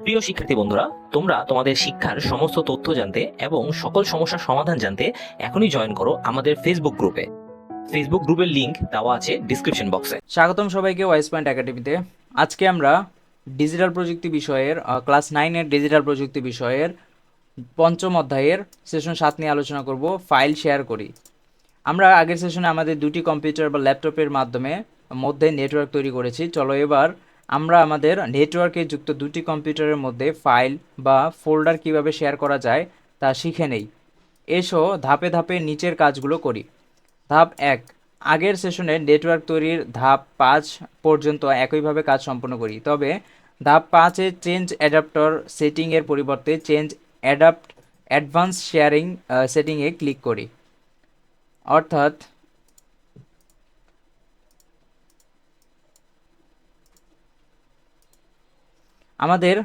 প্রিয় শিক্ষার্থী বন্ধুরা, তোমরা তোমাদের শিক্ষার সমস্ত তথ্য জানতে এবং সকল সমস্যার সমাধান জানতে এখনই জয়েন করো আমাদের ফেসবুক গ্রুপে ফেসবুক গ্রুপের লিংক দেওয়া আছে ডিসক্রিপশন বক্সে স্বাগতম সবাইকে ওয়াইস পয়েন্ট একাডেমিতে আজকে আমরা ডিজিটাল প্রযুক্তি বিষয়ের ক্লাস নাইনের ডিজিটাল প্রযুক্তি বিষয়ের পঞ্চম অধ্যায়ের সেশন সাত নিয়ে আলোচনা করব ফাইল শেয়ার করি। আমরা আগের সেশনে আমাদের দুটি কম্পিউটার বা ল্যাপটপের মাধ্যমে মধ্যে নেটওয়ার্ক তৈরি করেছি। চলো এবার আমরা আমাদের নেটওয়ার্কে যুক্ত দুটি কম্পিউটারের মধ্যে ফাইল বা ফোল্ডার কীভাবে শেয়ার করা যায় তা শিখে নেই। এসো ধাপে ধাপে নিচের কাজগুলো করি। ধাপ এক, আগের সেশনে নেটওয়ার্ক তৈরির ধাপ পাঁচ পর্যন্ত একইভাবে কাজ সম্পন্ন করি। তবে ধাপ পাঁচে চেঞ্জ অ্যাডাপ্টর সেটিংয়ের পরিবর্তে চেঞ্জ অ্যাডাপ্ট অ্যাডভান্স শেয়ারিং সেটিংয়ে ক্লিক করি। অর্থাৎ আমাদের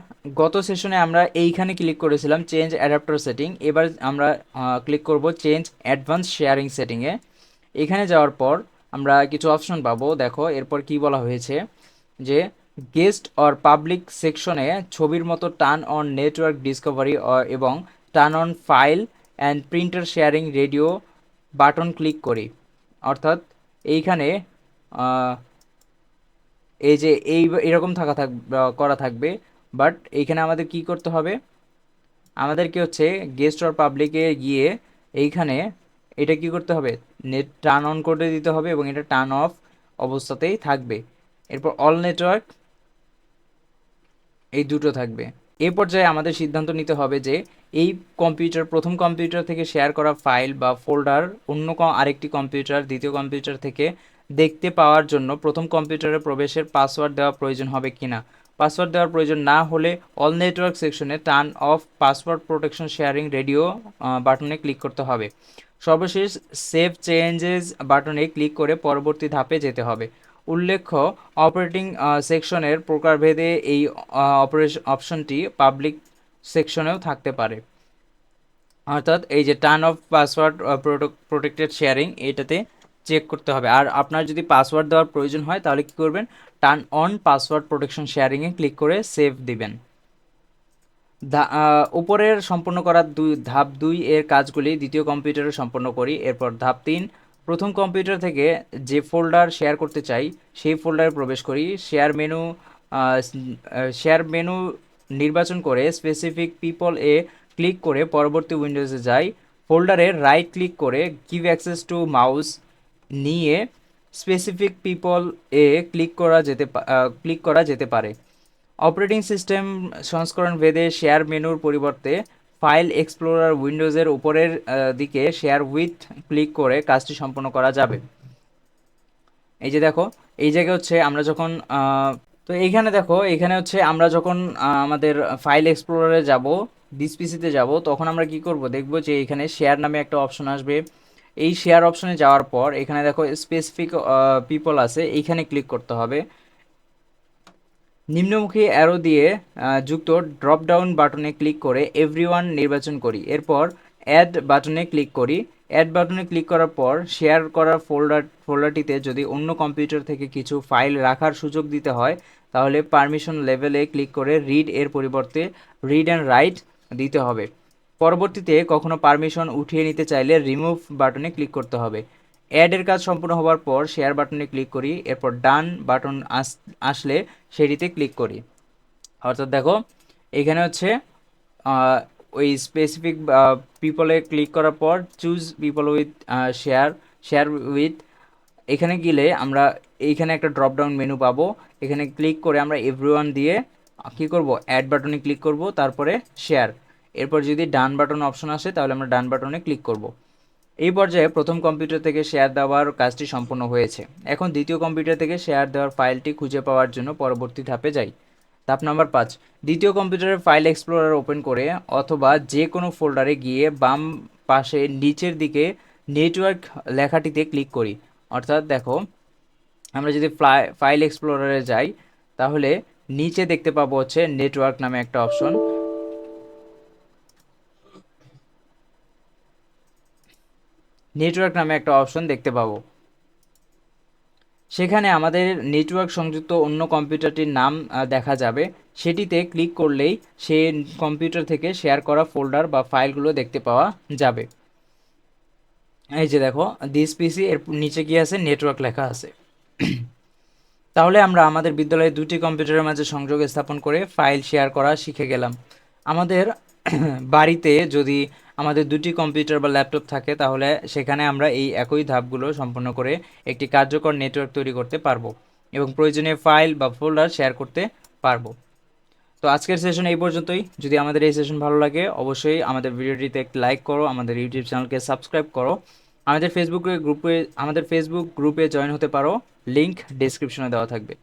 গত সেশনে আমরা এইখানে ক্লিক করেছিলাম চেঞ্জ অ্যাডাপ্টার সেটিং এবার আমরা ক্লিক করব চেঞ্জ অ্যাডভান্স শেয়ারিং সেটিংয়ে এখানে যাওয়ার পর আমরা কিছু অপশন পাবো। দেখো, এরপর কি বলা হয়েছে যে গেস্ট অর পাবলিক সেকশনে ছবির মতো টার্ন অন নেটওয়ার্ক ডিসকভারি এবং turn on file and printer sharing radio button click করি। অর্থাৎ এইখানে এই যে, এই, এরকম থাকা থাক করা থাকবে। বাট এইখানে আমাদের কি করতে হবে? আমাদেরকে হচ্ছে গেস্ট অর পাবলিকে গিয়ে এইখানে এটা কি করতে হবে? নেট টার্ন অন করে দিতে হবে এবং এটা টার্ন অফ অবস্থাতেই থাকবে। এরপর অল নেটওয়ার্ক এই দুটো থাকবে। এই পর্যায়ে আমাদের সিদ্ধান্ত নিতে হবে যে এই কম্পিউটার প্রথম কম্পিউটার থেকে শেয়ার করা ফাইল বা ফোল্ডার অন্য আরেকটি কম্পিউটার দ্বিতীয় কম্পিউটার থেকে দেখতে পাওয়ার জন্য প্রথম কম্পিউটারে প্রবেশের পাসওয়ার্ড দেওয়া প্রয়োজন হবে কিনা? পাসওয়ার্ড দেওয়ার প্রয়োজন না হলে অল নেটওয়ার্ক সেকশনে turn off password protection sharing radio বাটনে ক্লিক করতে হবে। সর্বশেষ সেভ চেঞ্জেস বাটনে ক্লিক করে পরবর্তী ধাপে যেতে হবে। উল্লেখ্য, অপারেটিং সেকশনের প্রকারভেদে এই অপারেশন অপশনটি পাবলিক সেকশনেও থাকতে পারে। অর্থাৎ এই যে turn off password protected sharing, এটাতে চেক করতে হবে। আর আপনার যদি পাসওয়ার্ড দেওয়ার প্রয়োজন হয়, তাহলে কি করবেন? টার্ন অন পাসওয়ার্ড প্রোটেকশন শেয়ারিংয়ে ক্লিক করে সেভ দিবেন। উপরের সম্পন্ন করা দুই, ধাপ দুই এর কাজগুলি দ্বিতীয় কম্পিউটারে সম্পন্ন করি। এরপর ধাপ তিন, প্রথম কম্পিউটার থেকে যে ফোল্ডার শেয়ার করতে চাই, সেই ফোল্ডারে প্রবেশ করি। শেয়ার মেনু শেয়ার মেনু নির্বাচন করে স্পেসিফিক পিপল এ ক্লিক করে পরবর্তী উইন্ডোজে যাই। ফোল্ডারে রাইট ক্লিক করে গিভ অ্যাক্সেস টু মাউস নিয়ে স্পেসিফিক পিপল এ ক্লিক করা যেতে ক্লিক করা যেতে পারে। অপারেটিং সিস্টেম সংস্করণ ভেদে শেয়ার মেনুর পরিবর্তে ফাইল এক্সপ্লোরার উইন্ডোজের উপরের দিকে শেয়ার উইথ ক্লিক করে কাজটি সম্পন্ন করা যাবে। এই যে দেখো, এই জায়গায় হচ্ছে আমরা যখন তো এইখানে দেখো এখানে হচ্ছে আমরা যখন আমাদের ফাইল এক্সপ্লোরারে যাব ডিসপিসিতে যাব, তখন আমরা কি করব? দেখব যে এখানে শেয়ার নামে একটা অপশন আসবে। এই শেয়ার অপশনে যাওয়ার পর, এখানে দেখো স্পেসিফিক পিপল আছে, এইখানে ক্লিক করতে হবে। নিম্নমুখী অ্যারো দিয়ে যুক্ত ড্রপ ডাউন বাটনে ক্লিক করে এভরিওয়ান নির্বাচন করি। এরপর অ্যাড বাটনে ক্লিক করি। অ্যাড বাটনে ক্লিক করার পর শেয়ার করা ফোল্ডার ফোল্ডারটিতে যদি অন্য কম্পিউটার থেকে কিছু ফাইল রাখার সুযোগ দিতে হয়, তাহলে পারমিশন লেভেলে ক্লিক করে রিড এর পরিবর্তে রিড অ্যান্ড রাইট দিতে হবে। পরবর্তীতে কখনো পারমিশন উঠিয়ে নিতে চাইলে রিমুভ বাটনে ক্লিক করতে হবে। অ্যাডের কাজ সম্পূর্ণ হওয়ার পর শেয়ার বাটনে ক্লিক করি, এরপর ডান বাটন আস আসলে সেটিতে ক্লিক করি। অর্থাৎ দেখো, এখানে হচ্ছে ওই স্পেসিফিক পিপলে ক্লিক করার পর choose people with share share with এখানে গেলে আমরা এইখানে একটা ড্রপ ডাউন মেনু পাবো। এখানে ক্লিক করে আমরা এভরিওয়ান দিয়ে কি করব? অ্যাড বাটনে ক্লিক করব, তারপরে শেয়ার এরপর যদি ডান বাটন অপশন আসে, তাহলে আমরা ডান বাটনে ক্লিক করব। এই পর্যায়ে প্রথম কম্পিউটার থেকে শেয়ার দেওয়ার কাজটি সম্পূর্ণ হয়েছে। এখন দ্বিতীয় কম্পিউটার থেকে শেয়ার দেওয়ার ফাইলটি খুঁজে পাওয়ার জন্য পরবর্তী ধাপে যাই। ধাপ নাম্বার পাঁচ, দ্বিতীয় কম্পিউটারের ফাইল এক্সপ্লোরার ওপেন করে অথবা যে কোনো ফোল্ডারে গিয়ে বাম পাশে নিচের দিকে নেটওয়ার্ক লেখাটিতে ক্লিক করি। অর্থাৎ দেখো, আমরা যদি ফ্লাই, ফাইল এক্সপ্লোরারে যাই, তাহলে নিচে দেখতে পাবো হচ্ছে নেটওয়ার্ক নামে একটা অপশন। নেটওয়ার্ক নামে একটা অপশন দেখতে পাবো। সেখানে আমাদের নেটওয়ার্ক সংযুক্ত অন্য কম্পিউটারটির নাম দেখা যাবে। সেটিতে ক্লিক করলেই সে কম্পিউটার থেকে শেয়ার করা ফোল্ডার বা ফাইলগুলো দেখতে পাওয়া যাবে। এই যে দেখো দিস পিসি এর নিচে কি আছে? নেটওয়ার্ক লেখা আছে। তাহলে আমরা আমাদের বিদ্যালয়ে দুটি কম্পিউটারের মাঝে সংযোগ স্থাপন করে ফাইল শেয়ার করা শিখে গেলাম। আমাদের বাড়িতে যদি আমাদের দুটি কম্পিউটার বা ল্যাপটপ থাকে, তাহলে সেখানে আমরা এই একই ধাপগুলো সম্পন্ন করে একটি কার্যকর নেটওয়ার্ক তৈরি করতে পারব এবং প্রয়োজনীয় ফাইল বা ফোল্ডার শেয়ার করতে পারব। তো আজকের সেশন এই পর্যন্তই। যদি আমাদের এই সেশন ভালো লাগে, অবশ্যই আমাদের ভিডিওটিতে একটি লাইক করো, আমাদের ইউটিউব চ্যানেলকে সাবস্ক্রাইব করো। আমাদের ফেসবুক গ্রুপে, আমাদের ফেসবুক গ্রুপে জয়েন হতে পারো লিঙ্ক ডেসক্রিপশনে দেওয়া থাকবে।